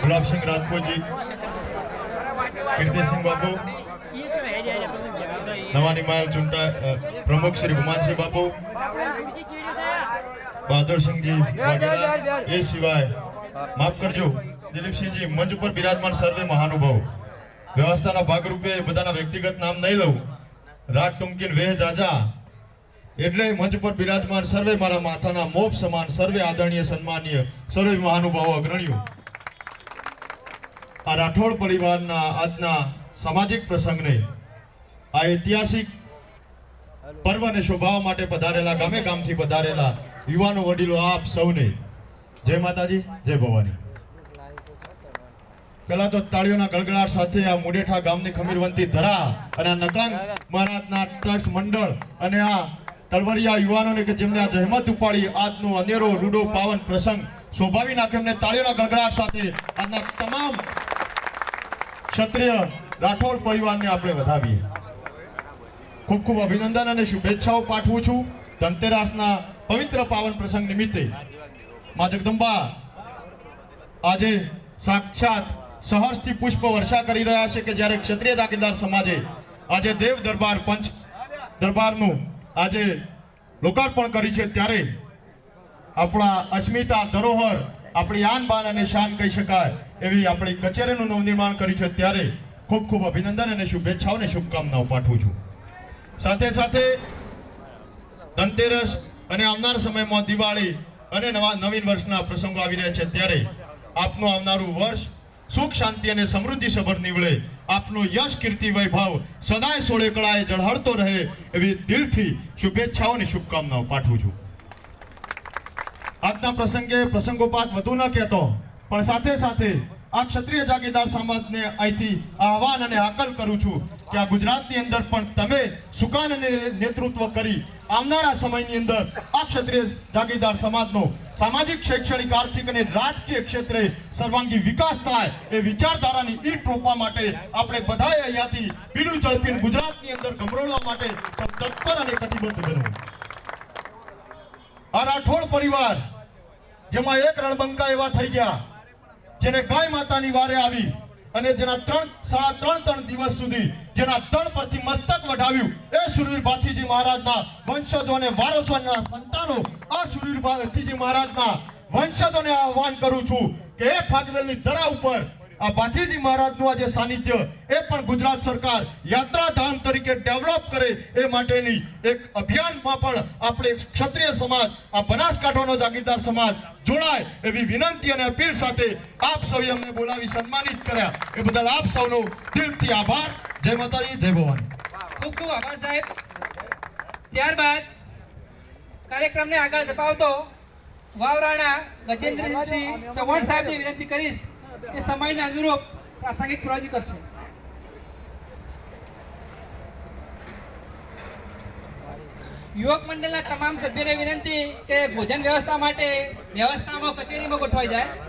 ગુલાબસિંહ રાજપૂતજી કીર્તિસિંહ બાપુ નવા નિમાયેલ ચૂંટા પ્રમુખ શ્રી ગુમાનસિંહ બાપુ બહાદુરસિંહજી વગેરે એ સિવાય, માફ કરજો, દિલીપસિંહજી, મંચ ઉપર બિરાજમાન સર્વે મહાનુભાવ. વ્યવસ્થાના ભાગરૂપે બધાના વ્યક્તિગત નામ નહીં લઉં. રાત ટુમકીન વેહ જાજા. એટલે મંચ પર બિરાજમાન સર્વે, મારા માથાના મોપ સમાન, સર્વે આદરણીય, સન્માનીય, સર્વે મહાનુભાવો, અગ્રણીઓ. આ રાઠોડ પરિવારના આજના સામાજિક પ્રસંગને, આ ઐતિહાસિક પર્વને શોભાવવા માટે પધારેલા ગામે ગામથી પધારેલા યુવાનો વડીલો આપ સૌને, જય માતાજી, જય ભવાની. પેલા તો તાળીઓના ગળગળાટ સાથે આ મુડેઠા ગામની ખમીરવંતી ધરા અને આ નકલાંગ મહારાજના ટ્રસ્ટ મંડળ અને આ તલવરિયા યુવાનોને કે જેમને આ જહેમત ઉપાડી આજનો અનેરો રૂડો પાવન પ્રસંગ શોભાવી નાખે એમને તાળીઓના ગણગડાટ સાથે આજના તમામ ક્ષત્રિય રાઠોડ પરિવારને આપણે વધાવીએ. ખૂબ ખૂબ અભિનંદન અને શુભેચ્છાઓ પાઠવું છું. ધનતેરાસના પવિત્ર પાવન પ્રસંગ નિમિત્તે મા જગદંબા આજે સાક્ષાત સહર્ષથી પુષ્પ વર્ષા કરી રહ્યા છે કે જ્યારે ક્ષત્રિય જાગીરદાર સમાજે આજે દેવ દરબાર પંચ દરબારનું આજે લોકાર્પણ કરી છે ત્યારે આપણા અસ્મિતા ધરોહર આપણી આન બાન અને શાન કહી શકાય એવી આપણી કચેરીનું નવનિર્માણ કર્યું છે ત્યારે ખૂબ ખૂબ અભિનંદન અને શુભેચ્છાઓને શુભકામનાઓ પાઠવું છું. સાથે સાથે ધનતેરસ અને આવનાર સમયમાં દિવાળી અને નવા નવીન વર્ષના પ્રસંગો આવી રહ્યા છે ત્યારે આપનું આવનારું વર્ષ સુખ, શાંતિ અને સમૃદ્ધિ સભર નીવડે. આપનો યશ, કીર્તિ, વૈભવ સદાય સોળે કળાએ જળહળતો રહે એવી દિલથી શુભેચ્છાઓ અને શુભકામનાઓ પાઠવું છું. આજના પ્રસંગે પ્રસંગોપાત વધુ ન કહેતો, પણ સાથે સાથે આ ક્ષત્રિય જાગીરદાર સમાજને અહીંથી આહવાન અને હાકલ કરું છું કે આ ગુજરાતની અંદર પણ તમે સુકાન અને નેતૃત્વ કરી આવનારા સમયની અંદર આ ક્ષત્રિય જાગીરદાર સમાજનો સામાજિક, શૈક્ષણિક, આર્થિક અને રાજકીય ક્ષેત્રે સર્વાંગી વિકાસ થાય એ વિચારધારાની ઈટ રોપવા માટે આપણે બધાએ અહીંયાથી પીડું ઝડપીને ગુજરાતની અંદર ગમરોળવા માટે તત્પર અને કટિબદ્ધ બનવું. આ રાઠોડ પરિવાર, જેમાં એક રણબંકા એવા થઈ ગયા, જેને ગાય માતાની વારે આવી અને જેના ત્રણ, સાડા ત્રણ ત્રણ દિવસ સુધી જેના તળ પરથી મસ્તક વઢાવ્યું, એ સુરવીર ભાથીજી મહારાજના વંશજો અને વારસોના સંતાનો, આ સુરવીર ભાથીજી મહારાજના વંશજોને આહવાન કરું છું કે એ ફાગવેલની ધરા ઉપર આ ભાથીજી મહારાજનું આજે સાનિધ્ય, એ પણ ગુજરાત સરકાર યાત્રાધામ તરીકે ડેવલપ કરે એ માટેની એક અભિયાનમાં પણ આપણે ક્ષત્રિય સમાજ, આ બનાસકાંઠાનો જાગીરદાર સમાજ જોડાય એવી વિનંતી અને અપીલ સાથે આપ સૌએ અમને બોલાવી સન્માનિત કર્યા. એ બદલ આપ સૌનો દિલથી આભાર. જય માતાજી, જય ભવાની. ખૂબ ખૂબ આભાર સાહેબ. ત્યારબાદ કાર્યક્રમને આગળ ધપાવતો વાવરાણા ગજેન્દ્રસિંહ ચૌહાણ સાહેબને વિનંતી કરીશ કે સમયને અનુરૂપ પ્રાસંગિક પ્રવૃત્તિ કરશે. યુવક મંડળના તમામ સભ્યોને વિનંતી કે ભોજન વ્યવસ્થા માટે વ્યવસ્થામાં કચેરીમાં ગોઠવાઈ જાય.